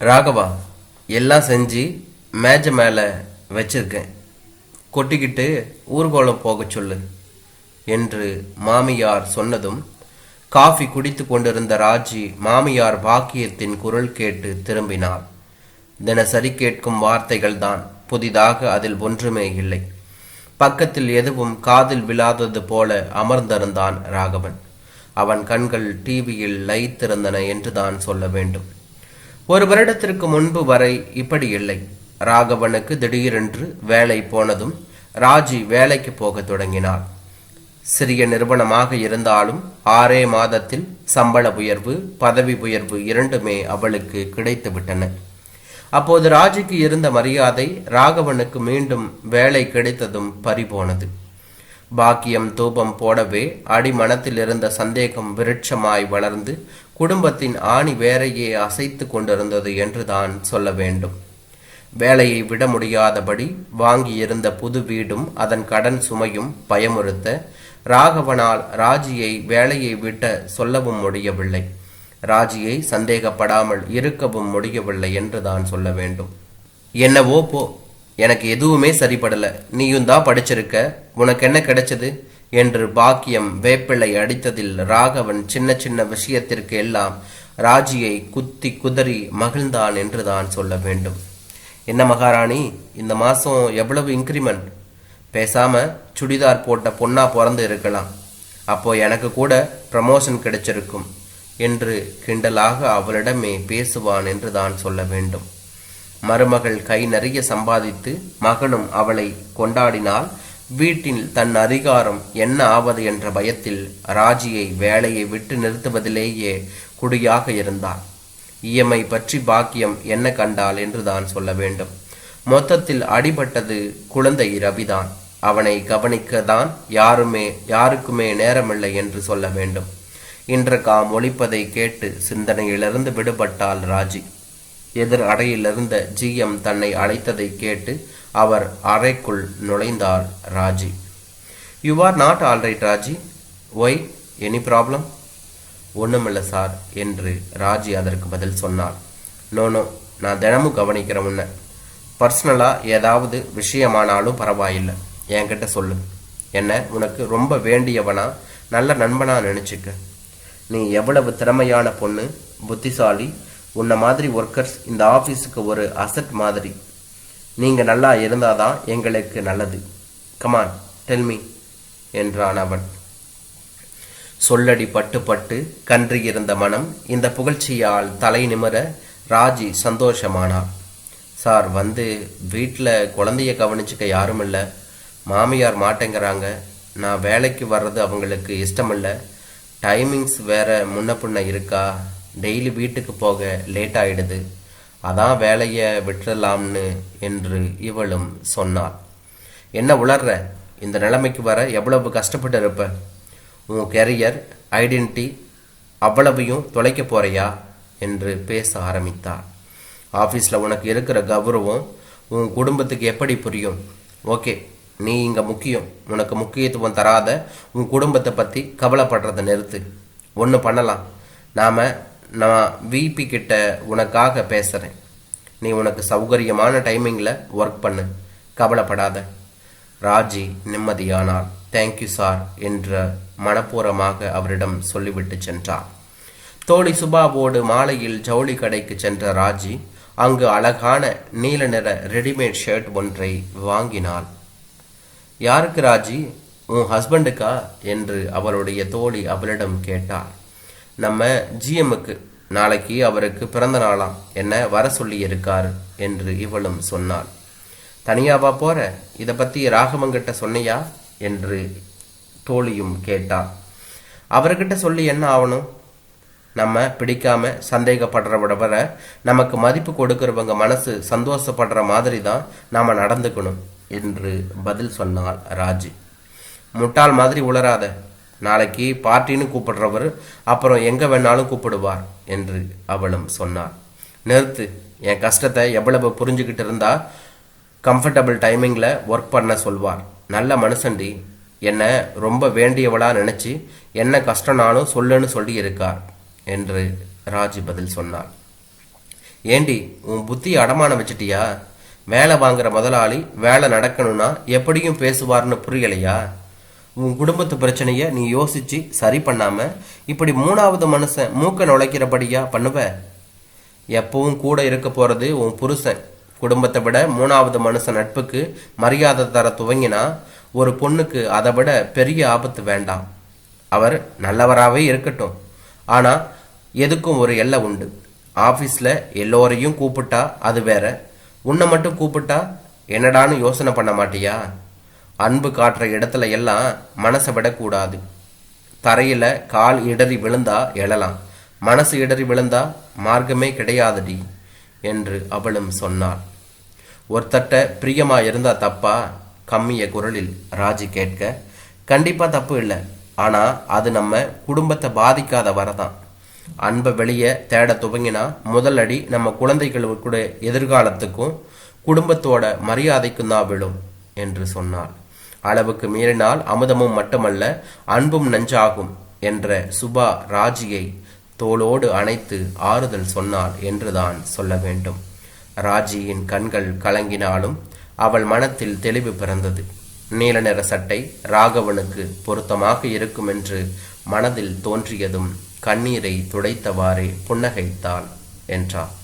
ராகவா எல்லாம் செஞ்சு மேஜை மேலே வச்சிருக்கேன். கொட்டிக்கிட்டு ஊர்கோலம் போகச் சொல்லு என்று மாமியார் சொன்னதும் காஃபி குடித்து கொண்டிருந்த ராஜி மாமியார் பாக்கியத்தின் குரல் கேட்டு திரும்பினார் தினசரி கேட்கும் வார்த்தைகள்தான் புதிதாக அதில் ஒன்றுமே இல்லை. பக்கத்தில் எதுவும் காதில் விழாதது போல அமர்ந்திருந்தான் ராகவன். அவன் கண்கள் டிவியில் லயித்திருந்தன என்றுதான் சொல்ல வேண்டும். ஒரு வருடத்திற்கு முன்பு வரை இப்படி இல்லை. ராகவனுக்கு திடீரென்று வேலை போனதும் ராஜி வேலைக்கு போகத் தொடங்கினாள். சிறிய நிறுவனமாக இருந்தாலும் ஆறே மாதத்தில் சம்பள உயர்வு பதவி உயர்வு இரண்டுமே அவளுக்கு கிடைத்து விட்டன அப்போது ராஜிக்கு இருந்த மரியாதை ராகவனுக்கு மீண்டும் வேலை கிடைத்ததும் பறிபோனது. பாக்கியம் தூபம் போடவே அடிமனத்தில் இருந்த சந்தேகம் விருட்சமாய் வளர்ந்து குடும்பத்தின் ஆணி வேரையே அசைத்து கொண்டிருந்தது என்றுதான் சொல்ல வேண்டும். வேலையை விட முடியாதபடி வாங்கியிருந்த புது வீடும் அதன் கடன் சுமையும் பயமுறுத்த ராகவனால் ராஜியை வேலையை விட்ட சொல்லவும் முடியவில்லை. ராஜியை சந்தேகப்படாமல் இருக்கவும் முடியவில்லை என்றுதான் சொல்ல வேண்டும். என்னவோ போ எனக்கு எதுவுமே சரிபடல. நீயும் தான் படிச்சிருக்க. உனக்கு என்ன கிடைச்சது? என்று பாக்கியம் வேப்பிள்ளை அடித்ததில் ராகவன் சின்ன சின்ன விஷயத்திற்கு எல்லாம் ராஜியை குத்தி குதறி மகிழ்ந்தான் என்று தான் சொல்ல வேண்டும். என்ன மகாராணி இந்த மாதம் எவ்வளவு இன்க்ரிமெண்ட் பேசாம சுடிதார் போட்ட பொண்ணா பிறந்து இருக்கலாம். அப்போ எனக்கு கூட ப்ரமோஷன் கிடைச்சிருக்கும் என்று கிண்டலாக அவளிடமே பேசுவான் என்று தான் சொல்ல வேண்டும். மருமகள் கை நிறைய சம்பாதித்து மகனும் அவளை கொண்டாடினால் வீட்டில் தன் அதிகாரம் என்ன ஆவது என்ற பயத்தில் ராஜியை வேலையை விட்டு நிறுத்துவதிலேயே குடியாக இருந்தார் இயமை பற்றி பாக்கியம் என்ன கண்டால் என்று தான் சொல்ல வேண்டும். மொத்தத்தில் அடிபட்டது குழந்தை ரவிதான். அவனை கவனிக்க தான் யாருமே யாருக்குமே நேரமில்லை என்று சொல்ல வேண்டும். இன்று காம் ஒழிப்பதை கேட்டு சிந்தனையிலிருந்து விடுபட்டாள் ராஜி. எதிர் அறையிலிருந்த ஜிஎம் தன்னை அழைத்ததை கேட்டு அவர் அறைக்குள் நுழைந்தார் Raji. You are not alright Raji. Why any problem ஒன்றுமில்லை சார் என்று ராஜி அதற்கு பதில் சொன்னார். நோ நோ நான் தினமும் கவனிக்கிறேன் உன்னை. பர்சனலாக ஏதாவது விஷயமானாலும் பரவாயில்லை. என்கிட்ட சொல்லு. என்ன உனக்கு ரொம்ப வேண்டியவனா நல்ல நண்பனாக நினச்சிக்க. நீ எவ்வளவு திறமையான பொண்ணு புத்திசாலி உன்ன மாதிரி ஒர்க்கர்ஸ் இந்த ஆஃபீஸுக்கு ஒரு அசட் மாதிரி. நீங்கள் நல்லா இருந்தாதான் எங்களுக்கு நல்லது. கமான் டெல்மி என்றான் அவன். சொல்லடி பட்டு பட்டு கன்று இருந்த மனம் இந்த புகழ்ச்சியால் தலை நிமிர ராஜி சந்தோஷமானார் சார் வந்து வீட்டில் குழந்தைய கவனிச்சுக்க யாரும் இல்லை மாமியார் மாட்டேங்கிறாங்க. நான் வேலைக்கு வர்றது அவங்களுக்கு இஷ்டமில்லை. டைமிங்ஸ் வேற முன்ன பின்ன இருக்கா? டெய்லி வீட்டுக்கு போக லேட் ஆயிடுது. அதான் வேலையை விட்டுறலாம்னு என்று இவளும் சொன்னாள். என்ன உளர்ற? இந்த நிலைமைக்கு வர எவ்வளவு கஷ்டப்பட்டு இருப்ப? உன் கெரியர் ஐடென்டிட்டி அவ்வளவையும் தொலைக்க போறியா? என்று பேச ஆரம்பித்தார் ஆஃபீஸில் உனக்கு இருக்கிற கௌரவம் உன் குடும்பத்துக்கு எப்படி புரியும்? ஓகே நீ இங்கே முக்கியம். உனக்கு முக்கியத்துவம் தராத உன் குடும்பத்தை பற்றி கவலைப்படுறதை நிறுத்து. ஒன்று பண்ணலாம். நாம் நான் விபி கிட்ட உனக்காக பேசுகிறேன் நீ உனக்கு சௌகரியமான டைமிங்கில் ஒர்க் பண்ணு. கவலைப்படாத. ராஜி நிம்மதியானார் தேங்க்யூ சார் என்ற மனப்பூர்வமாக அவரிடம் சொல்லிவிட்டு சென்றார். தோழி சுபாவோடு மாலையில் ஜவுளி கடைக்கு சென்ற ராஜி அங்கு அழகான நீல நிற ரெடிமேட் ஷர்ட் ஒன்றை வாங்கினாள். யாருக்கு ராஜி? உன் ஹஸ்பண்டுக்கா என்று அவளுடைய தோழி அவளிடம் கேட்டார் நம்ம ஜிஎம்முக்கு நாளைக்கு அவருக்கு பிறந்த நாளாம் என்ன வர சொல்லி இருக்காரு என்று இவளும் சொன்னாள். தனியாவா போற? இதை பத்தி ராகவங்கிட்ட சொன்னியா? என்று தோழியும் கேட்டாள். அவர்கிட்ட சொல்லி என்ன ஆகணும் நம்ம பிடிக்காம சந்தேகப்படுறவிட வர நமக்கு மதிப்பு கொடுக்கிறவங்க மனசு சந்தோஷப்படுற மாதிரி தான் நாம நடந்துக்கணும் என்று பதில் சொன்னாள் ராஜி. முட்டாள் மாதிரி உளராத நாளைக்கு பார்ட்டின்னு கூப்பிடுறவர் அப்புறம் எங்கே வேணாலும் கூப்பிடுவார் என்று அவளும் சொன்னார். நிறுத்து என் கஷ்டத்தை எவ்வளவு புரிஞ்சுக்கிட்டு இருந்தா கம்ஃபர்டபுள் டைமிங்கில் ஒர்க் பண்ண சொல்வார். நல்ல மனுஷண்டி என்னை ரொம்ப வேண்டியவளாக நினச்சி என்ன கஷ்டம்னாலும் சொல்லுன்னு சொல்லியிருக்கார் என்று ராஜ் பதில் சொன்னார் ஏண்டி உன் புத்தி அடமானம் வச்சிட்டியா? வேலை வாங்குற முதலாளி வேலை நடக்கணும்னா எப்படியும் பேசுவார்னு புரியலையா? உன் குடும்பத்து பிரச்சனையை நீ யோசிச்சு சரி பண்ணாம இப்படி மூணாவது மனுஷன் மூக்க நுழைக்கிறபடியா பண்ணுவ. எப்பவும் கூட இருக்க போறது உன் புருஷன். குடும்பத்தை விட மூணாவது மனுஷன் நட்புக்கு மரியாதை தர துவங்கினா ஒரு பொண்ணுக்கு அதை விட பெரிய ஆபத்து வேண்டாம். அவர் நல்லவராகவே இருக்கட்டும். ஆனா எதுக்கும் ஒரு எல்லை உண்டு. ஆஃபீஸில் எல்லோரையும் கூப்பிட்டா அது வேற. உன்னை மட்டும் கூப்பிட்டா என்னடான்னு யோசனை பண்ண மாட்டியா? அன்பு காட்டுற இடத்துல எல்லாம் மனசை விடக்கூடாது. தரையில் கால் இடறி விழுந்தா எழலாம். மனசு இடறி விழுந்தா மார்க்கமே கிடையாதுடி என்று அவளும் சொன்னாள். ஒருத்தட்ட பிரியமா இருந்தா தப்பா? கம்மிய குரலில் ராஜி கேட்க கண்டிப்பா தப்பு இல்லை. ஆனா அது நம்ம குடும்பத்தை பாதிக்காத வரதான். அன்பை வெளியே தேட துவங்கினா முதல் அடி நம்ம குழந்தைகளுக்கு எதிர்காலத்துக்கும் குடும்பத்தோட மரியாதைக்கும் தான் விழும் என்று சொன்னாள். அளவுக்கு மீறினால் அமுதமும் மட்டுமல்ல அன்பும் நஞ்சாகும் என்ற சுபா ராஜியை தோளோடு அணைத்து ஆறுதல் சொன்னாள் என்றுதான் சொல்ல வேண்டும். ராஜியின் கண்கள் கலங்கினாலும் அவள் மனத்தில் தெளிவு பிறந்தது. நீல நிற சட்டை ராகவனுக்கு பொருத்தமாக இருக்கும் என்று மனதில் தோன்றியதும் கண்ணீரை துடைத்தவாறே புன்னகைத்தாள் என்றார்